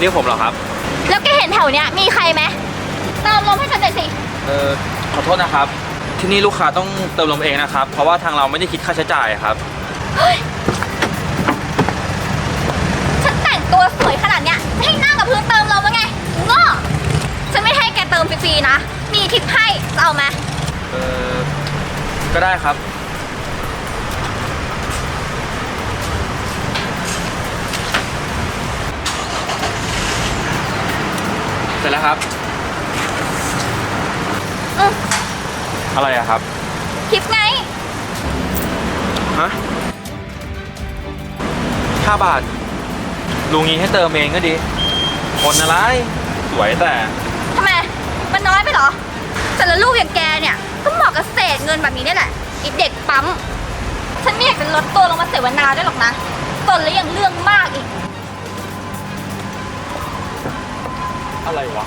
เรียกผมเหรอครับ แล้วแกเห็นแถวเนี้ยมีใครไหมเติมลมให้ฉันหน่อยสิ เออขอโทษนะครับ ที่นี่ลูกค้าต้องเติมลมเองนะครับ เพราะว่าทางเราไม่ได้คิดค่าใช้จ่ายครับฉันแต่งตัวสวยขนาดเนี้ยไม่ให้นั่งกับพื้นเติมลมแล้วไงโง่ฉันไม่ให้แกเติมฟรีๆนะ มีทิปให้จะเอาไหมเออก็ได้ครับ เสร็จแล้วครับ อืมอะไรอะครับทิปไง ฮะห้าบาท ลุงงี้ให้เติมเองก็ดี คนอะไร สวยแต่ ทำไม มันน้อยไปเหรอ แต่ละลูกอย่างแกเนี่ย ก็เหมาะกับเศษเงินแบบนี้นี่แหละอีเด็กปั๊ม ฉันไม่อยากจะลดตัวลงมาเสวนาด้วยหรอกนะตนแล้วยังเรื่องมากอีก อะไรวะ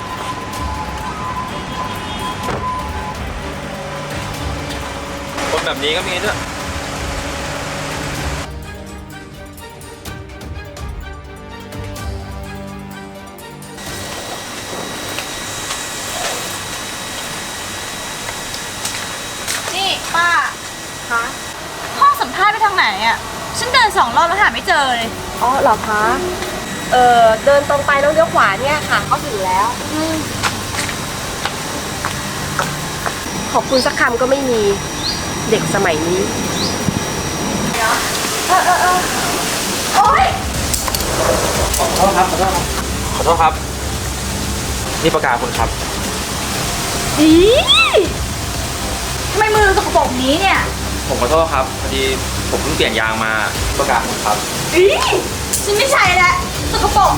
คนแบบนี้ก็มีด้วยนี่ป้าคะห้องสัมภาษณ์ไปทางไหนอะฉันเดินสองรอบแล้วหาไม่เจอเลย อ๋อเหรอคะ เออเดินตรงไปแล้วเลี้ยวขวาเนี่ยค่ะก็ถึงแล้ว ขอบคุณสักคำก็ไม่มีเด็กสมัยนี้เออเออเออโอ๊ยขอโทษครับ ขอโทษครับขอโทษครับ นี่ประกาศคุณครับ อีทำไมมือสกปรกนี้เนี่ย ผมขอโทษครับ พอดีผมเพิ่งเปลี่ยนยางมาประกาศคุณครับ อี ฉันไม่ใช่แล้วสกปรก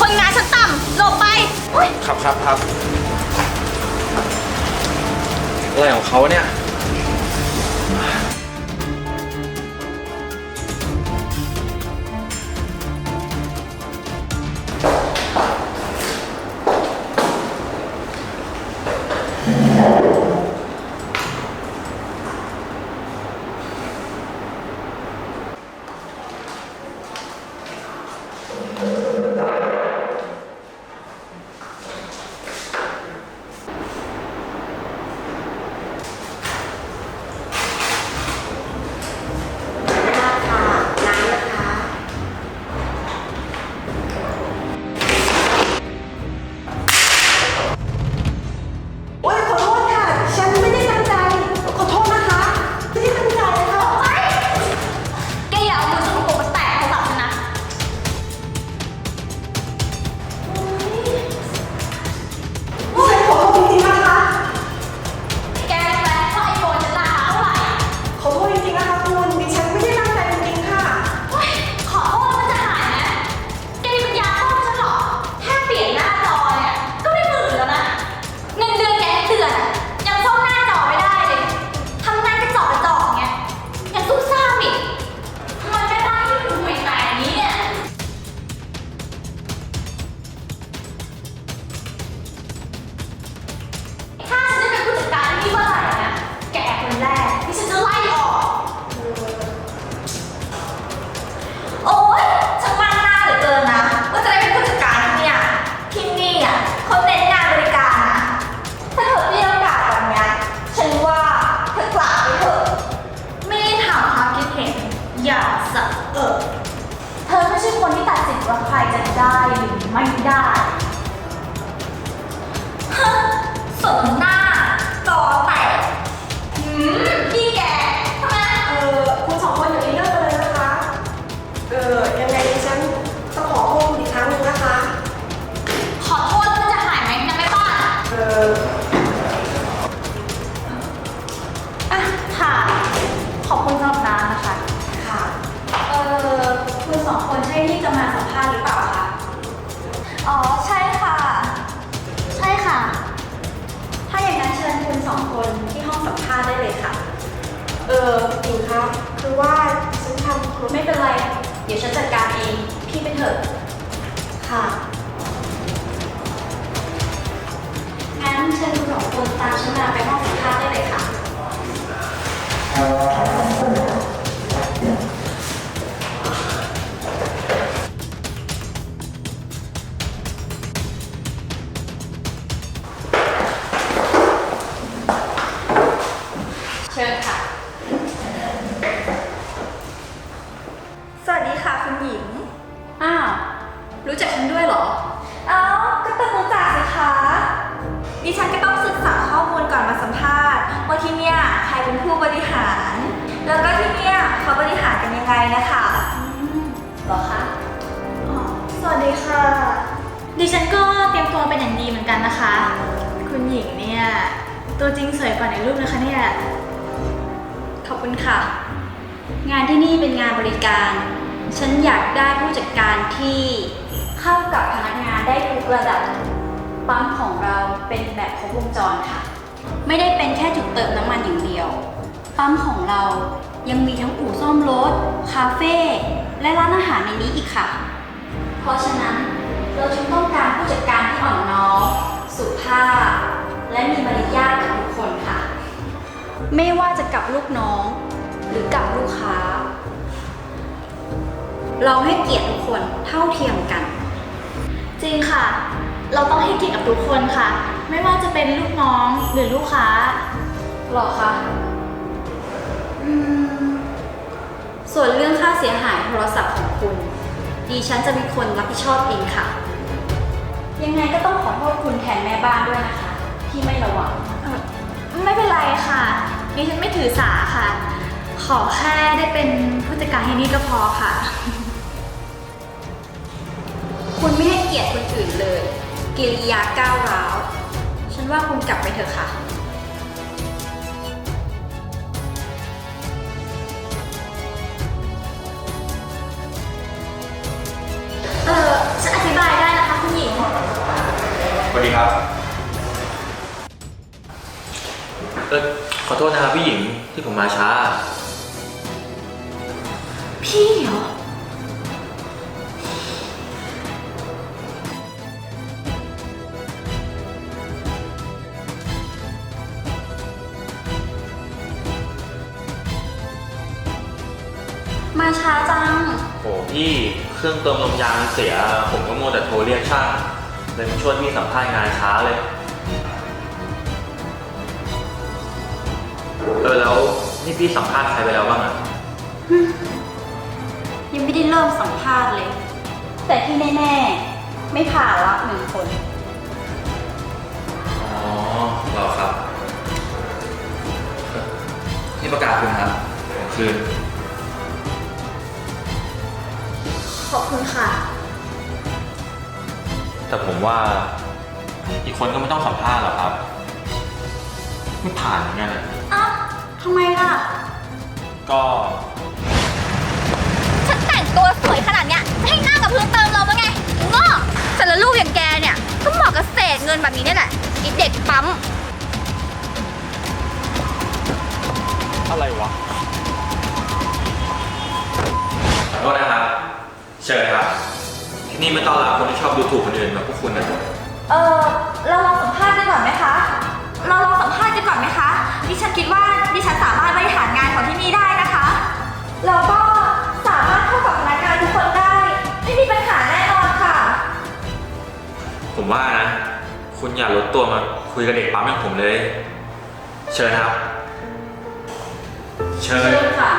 คนงานฉันต่ำหลบไปโอ๊ย ครับครับครับอะไรของเขาเนี่ย ช่ที่จะมาสัมภาษณ์หรือเปล่าคะ อ๋อ ใช่ค่ะ ใช่ค่ะ ถ้าอย่างนั้นเชิญคุณสองคนที่ห้องสัมภาษณ์ได้เลยค่ะ เอออิงคะคือว่าฉันทำคุณไม่เป็นไร เดี๋ยวฉันจัดการเอง พี่ไปเถอะ ค่ะ งั้นเชิญคุณสองคนตามฉันมาไปห้องสัมภาษณ์ได้เลยค่ะดิ ฉันก็เตรียมตัวเป็นอย่างดีเหมือนกันนะคะ คุณหญิงเนี่ย ตัวจริงสวยกว่าในรูปนะคะเนี่ย ขอบคุณค่ะ งานที่นี่เป็นงานบริการ ฉันอยากได้ผู้จัดการที่เข้ากับพนักงานได้ทุกระดับปั๊มของเราเป็นแบบครบวงจรค่ะ ไม่ได้เป็นแค่จุดเติมน้ำมันอย่างเดียว ปั๊มของเรายังมีทั้งอู่ซ่อมรถ คาเฟ่ และร้านอาหารในนี้อีกค่ะ เพราะฉะนั้น เราจึงต้องการผู้จัดการที่อ่อนน้อมสุภาพ และมีมารยาทกับทุกคนค่ะ ไม่ว่าจะกับลูกน้อง หรือกับลูกค้า เราให้เกียรติทุกคนเท่าเทียมกัน จริงค่ะ เราต้องให้เกียรติกับทุกคนค่ะ ไม่ว่าจะเป็นลูกน้องหรือลูกค้าหรอคะอืมส่วนเรื่องค่าเสียหายโทรศัพท์ของคุณดิฉันจะเป็นคนรับผิดชอบเองค่ะ ยังไงก็ต้องขอโทษคุณแทนแม่บ้านด้วยนะคะ ที่ไม่ระวังไม่เป็นไรค่ะดิฉันไม่ถือสาค่ะ ขอแค่ได้เป็นผู้จัดการให้นี่ก็พอค่ะ คุณไม่ให้เกียรติคนอื่นเลย กิริยาก้าวร้าว ฉันว่าคุณกลับไปเถอะค่ะ วัสดีครับเออขอโทษนะครับพี่หญิงที่ผมมาช้า พี่เหรอ มาช้าจัง โหพี่เครื่องเติมลมยางเสีย ผมก็มัวแต่โทรเรียกช่าง เลยมาช่วยพี่สัมภาษณ์งานช้าเลย เออแล้วนี่พี่สัมภาษณ์ใครไปแล้วบ้างอะยังไม่ได้เริ่มสัมภาษณ์เลย แต่ที่แน่ๆ ไม่ผ่านละหนึ่งคน อ๋อเหรอครับเอ่อนี่ประกาศคุณครับคือ ขอบคุณค่ะ แต่ผมว่า อีกคนก็ไม่ต้องสัมภาษณ์หรอกครับ ไม่ผ่านเหมือนกันอะอ้าวทำไมล่ะ ก็ฉันแต่งตัวสวยขนาดเนี้ยจะให้นั่งกับพื้นเติมลมแล้วไงโง่แต่ละลูกอย่างแกเนี่ย ก็เหมาะกับเศษเงินแบบนี้เนี่ยแหละไอีเด็กปั๊ม อะไรวะ ขอโทษนะครับ เชิญครับที่ นี่ไม่ต้อนรับคนที่ชอบดูถูกคนอื่นแบบพวกคุณนะเออเราลองสัมภาษณ์กันก่อนไหมคะ เราลองสัมภาษณ์กันก่อนไหมคะ ดิฉันคิดว่าดิฉันสามารถบริหารงานของที่นี่ได้นะคะ แล้วก็สามารถเข้ากับพนักงานทุกคนได้ ไม่มีปัญหาแน่นอนค่ะ ผมว่านะ คุณอย่าลดตัวมาคุยกับเด็กปั๊มอย่างผมเลย เชิญครับ เชิญเชิญค่ะ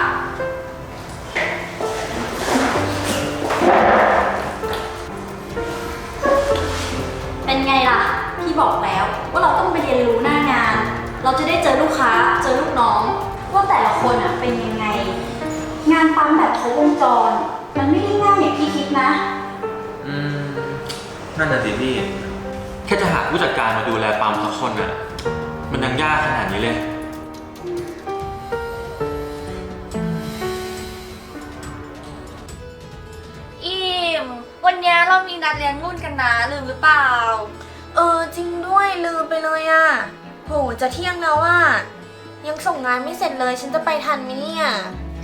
บอกแล้วว่าเราต้องไปเรียนรู้หน้างาน เราจะได้เจอลูกค้าเจอลูกน้อง ว่าแต่ละคนอะเป็นยังไง งานปั๊มแบบครบวงจร มันไม่ได้ง่ายอย่างที่คิดนะ อืมนั่นน่ะสิพี่ แค่จะหาผู้จัดการมาดูแลปั๊มสักคนอะ มันยังยากขนาดนี้เลย อิมวันเนี้ยเรามีนัดเลี้ยงรุ่นกันนะลืมหรือเปล่าเออจริงด้วยลืมไปเลยอะ่ะโหจะเที่ยงแล้วอะยังส่งงานไม่เสร็จเลยฉันจะไปทันไหมเนี่ย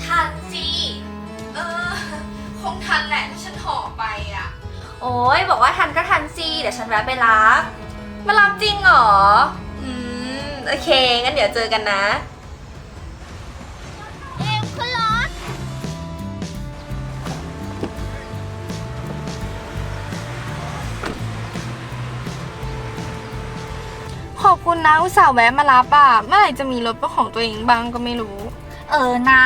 ทันสิเออ คงทันแหละที่ฉันห่อไปอะ โอ้ยบอกว่าทันก็ทันสิเดี๋ยวฉันแวะไปรับ มารับจริงเหรอ อืม โอเค งั้นเดี๋ยวเจอกันนะ อบคุณนะอุตส่าห์แวะมารับอะเมื่อไหร่จะมีรถเป็นของตัวเองบ้างก็ไม่รู้ เออนะ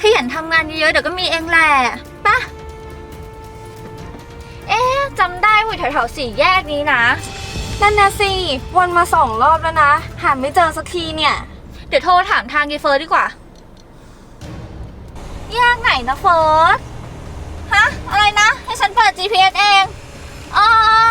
ขยันทำงานเยอะๆเดี๋ยวก็มีเองแหละปะเอ๊ะจำได้ว่าอยู่แถวๆสี่แยกนี้นะ นั่นนะสิวนมาสองรอบแล้วนะ หาไม่เจอสักทีเนี่ย เดี๋ยวโทรถามทางยีเฟิร์สดีกว่า แยกไหนนะเฟิร์ส ฮะ อะไรนะ ให้ฉันเปิด GPS เองเออ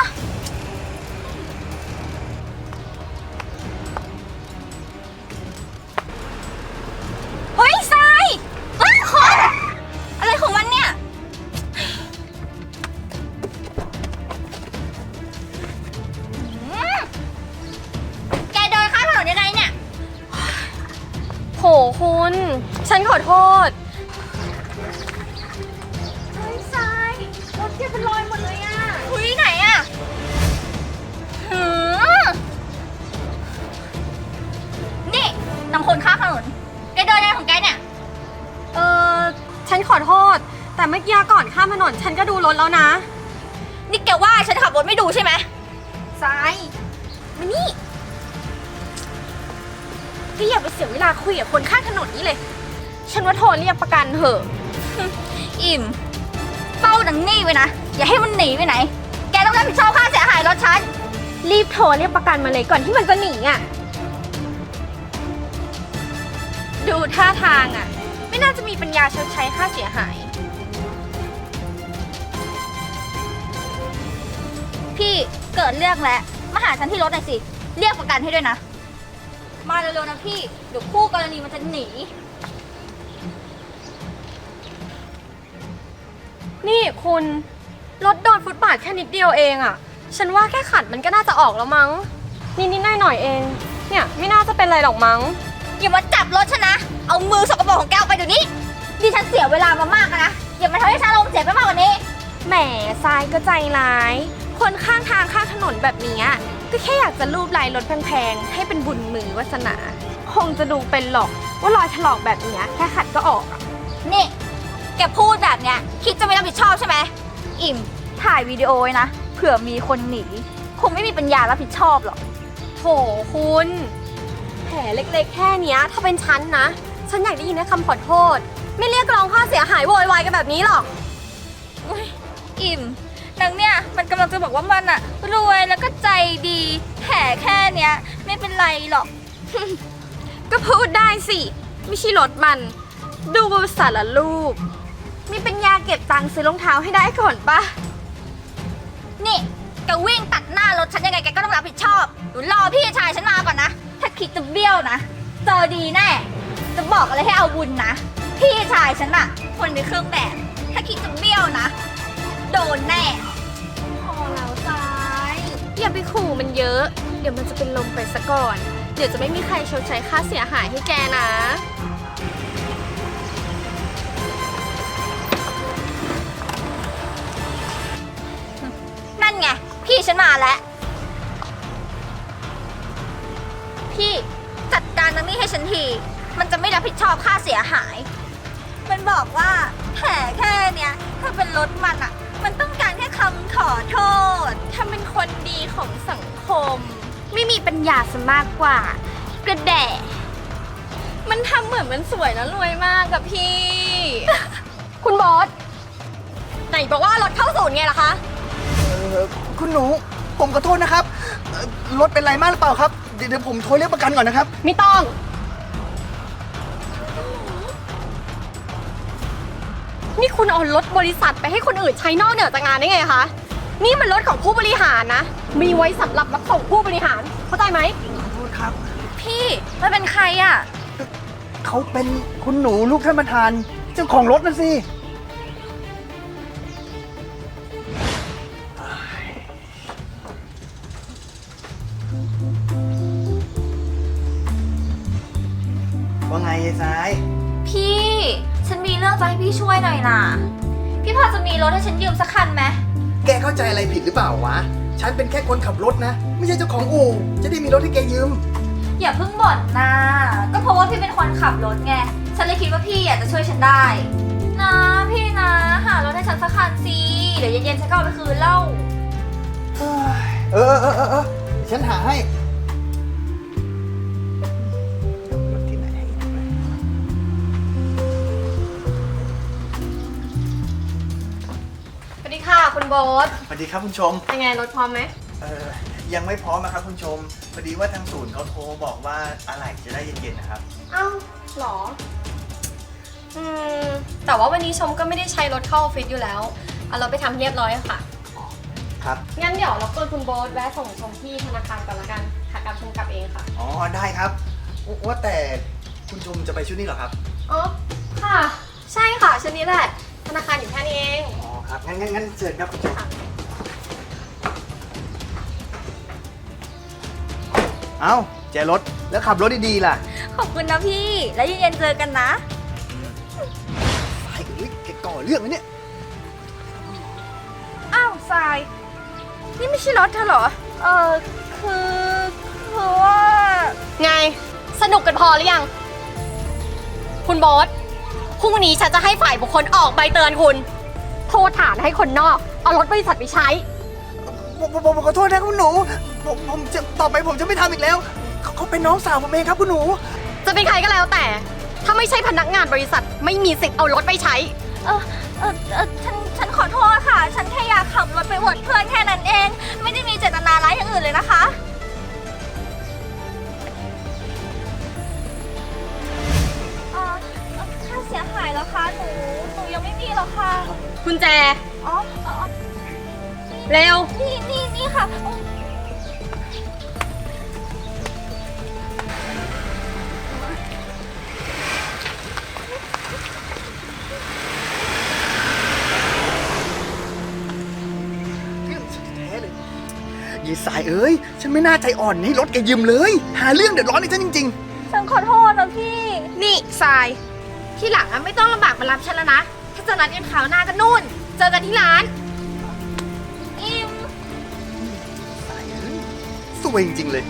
คุณ ฉันขอโทษ เฮ้ยทรายรถแกเป็นรอยหมดเลยอะคุยไหนอะหือนี่นำคนข้ามถนนแกเดินยังไงของแกเนี่ย เออฉันขอโทษ แต่เมื่อกี้ก่อนข้ามถนนฉันก็ดูรถแล้วนะ นี่แกว่าฉันขับรถไม่ดูใช่ไหมทรายมานี่ พี่อย่าไปเสียเวลาคุยกับคนข้างถนนนี่เลย ฉันว่าโทรเรียกประกันเถอะ อิ่มเป้าหนังนี่ไว้นะ อย่าให้มันหนีไปไหน แกต้องรับผิดชอบค่าเสียหายรถฉัน รีบโทรเรียกประกันมาเลยก่อนที่มันจะหนีอะ ดูท่าทางอะ ไม่น่าจะมีปัญญาชดใช้ค่าเสียหาย พี่เกิดเรื่องแล้ว มาหาฉันที่รถหน่อยสิ เรียกประกันให้ด้วยนะ มาเร็วๆนะพี่ เดี๋ยวคู่กรณีมันจะหนี นี่คุณ รถโดนฟุตบาทแค่นิดเดียวเองอะ ฉันว่าแค่ขัดมันก็น่าจะออกแล้วมั้ง นิดๆหน่อยๆเอง เนี่ยไม่น่าจะเป็นไรหรอกมั้ง อย่ามาจับรถฉันนะ เอามือสกปรกของแกออกไปเดี๋ยวนี้ดิฉันเสียเวลามามากแล้วนะ อย่ามาทำให้ฉันลมเสียไปมากกว่านี้ แหมทรายก็ใจร้าย คนข้างทางข้างถนนแบบเนี้ย ก็แค่อยากจะรูปลายรถแพงๆ ให้เป็นบุญมือวาสนา คงจะดูเป็นหรอกว่ารอยถลอกแบบเนี้ยแค่ขัดก็ออกอะนี่ แกพูดแบบเนี้ย คิดจะไม่รับผิดชอบใช่ไหม อิ่ม ถ่ายวิดีโอไว้นะ เผื่อมีคนหนี คงไม่มีปัญญารับผิดชอบหรอก โถคุณแผลเล็กๆ แค่เนี้ย ถ้าเป็นฉันนะ ฉันอยากได้ยินแค่คำขอโทษ ไม่เรียกร้องค่าเสียหายโวยวายกันแบบนี้หรอกอุ๊ยอิ่ม นางเนี่ยมันกำลังจะบอกว่ามันอะรวยแล้วก็ใจดีแผลแค่เนี้ย ไม่เป็นไรหรอก ก็พูดได้สิ ไม่ใช่รถมัน ดูสารรูป มีปัญญาเก็บตังค์ซื้อรองเท้าให้ได้ก่อนปะนี่แกวิ่งตัดหน้ารถฉันยังไงแกก็ต้องรับผิดชอบหนูรอพี่ชายฉันมาก่อนนะ ถ้าคิดจะเบี้ยวนะเจอดีแน่ จะบอกอะไรให้เอาบุญนะ พี่ชายฉันอะคนในเครื่องแบบ ถ้าคิดจะเบี้ยวนะ โดนแน่พอแล้วซ้าย อย่าไปขู่มันเยอะ เดี๋ยวมันจะเป็นลมไปซะก่อน เดี๋ยวจะไม่มีใครชดใช้ค่าเสียหายให้แกนะ นั่นไง พี่ฉันมาแล้ว พี่จัดการนางนี่ให้ฉันที มันจะไม่รับผิดชอบค่าเสียหาย มันบอกว่าแผลแค่เนี้ย ถ้าเป็นรถมันอะ มันต้องการแค่คำขอโทษถ้าเป็นคนดีของสังคม ไม่มีปัญญาสมากกว่ากระแดะมันทำเหมือนมันสวยแล้วรวยมากกับพี่ คุณบอสไหนบอกว่ารถเข้าศูนย์ไงล่ะคะ เอ่อคุณหนู ผมขอโทษนะครับเอ่อรถเป็นไรมากหรือเปล่าครับ เดี๋ยวเดี๋ยวผมโทรเรียกประกันก่อนนะครับ ไม่ต้อง คุณเอารถบริษัทไปให้คนอื่นใช้นอกเหนือจากงานได้ไงคะ นี่มันรถของผู้บริหารนะ มีไว้สำหรับรับส่งผู้บริหาร เข้าใจไหม ขอโทษครับ พี่มันเป็นใครอะเขาเป็นคุณหนูลูกท่านประธาน เจ้าของรถนะสิ รื่องจะให้พี่ช่วยหน่อยนะพี่พอจะมีรถให้ฉันยืมสักคันไหมแกเข้าใจอะไรผิดหรือเปล่าวะ ฉันเป็นแค่คนขับรถนะ ไม่ใช่เจ้าของอู่ จะได้มีรถให้แกยืม อย่าเพิ่งบ่นนะก็เพราะว่าพี่เป็นคนขับรถไง ฉันเลยคิดว่าพี่อยากจะช่วยฉันได้ นะพี่นะ หารถให้ฉันสักคันสิเดี๋ยวเย็นๆฉันก็เอาไปคืนเล่า เออเออเออเออเดี๋ยวฉันหาให้ วัสดีค่ะคุณโบ๊ทสวัสดีครับคุณชม เป็นไงรถพร้อมไหมเออยังไม่พร้อมนะครับคุณชม พอดีว่าทางศูนย์เขาโทรบอกว่าอะไหล่จะได้เย็นๆนะครับ อ้าวหรอ อืม แต่ว่าวันนี้ชมก็ไม่ได้ใช้รถเข้าออฟฟิศอยู่แล้วเอาเราไปทำเรียบร้อยค่ะ ครับ งั้นเดี๋ยวรบกวนคุณโบ๊ทแวะส่งชมที่ธนาคารก่อนละกันหากลับชมกลับเองค่ะ อ๋อได้ครับว่าแต่คุณชมจะไปชุดนี้เหรอครับ อ๋อ ค่ะ ใช่ค่ะชุดนี้แหละ ธนาคารอยู่แค่นี้เอง อ๋อ ครับงั้นงั้นงั้นเชิญครับคุณชมเอ้าแจรถแล้วขับรถดีๆล่ะขอบคุณนะพี่ แล้วเย็นๆเจอกันนะ ไอ้เอ้ยแกก่อเรื่องไหมเนี่ยอ้าวทราย นี่ไม่ใช่รถเธอเหรอ เออคือคือว่าไง สนุกกันพอหรือยัง คุณโบ๊ทพรุ่งนี้ฉันจะให้ฝ่ายบุคคลออกใบเตือนคุณโทษฐานให้คนนอก เอารถบริษัทไปใช้ ผมผมผมขอโทษนะคุณหนู ผมผมจะต่อไปผมจะไม่ทำอีกแล้วเขาเขาเป็นน้องสาวผมเองครับคุณหนู จะเป็นใครก็แล้วแต่ ถ้าไม่ใช่พนักงานบริษัทไม่มีสิทธิ์เอารถไปใช้ เออเออเออฉันฉันขอโทษค่ะ ฉันแค่อยากขับรถไปอวดเพื่อนแค่นั้นเอง ไม่ได้มีเจตนาร้ายอย่างอื่นเลยนะคะ เออเอ่อค่าเสียหายแล้วคะหนูหนูยังไม่มีหรอกค่ะ คุณแจ อ๋ออ๋อเร็ว นี่นี่นี่ค่ะอ๋อเรื่องแท้เลยยีสายเอ้ย ฉันไม่น่าใจอ่อนให้รถแกยืมเลย หาเรื่องเดือดร้อนให้ฉันจริง ฉันขอโทษนะพี่ นี่ทราย ที่หลังอะไม่ต้องลำบากมารับฉันแล้วนะ ถ้าจะนัดกันขาวหน้าก็นู่น เจอกันที่ร้าน อิมสายเอ้ยสวยจริงๆเลย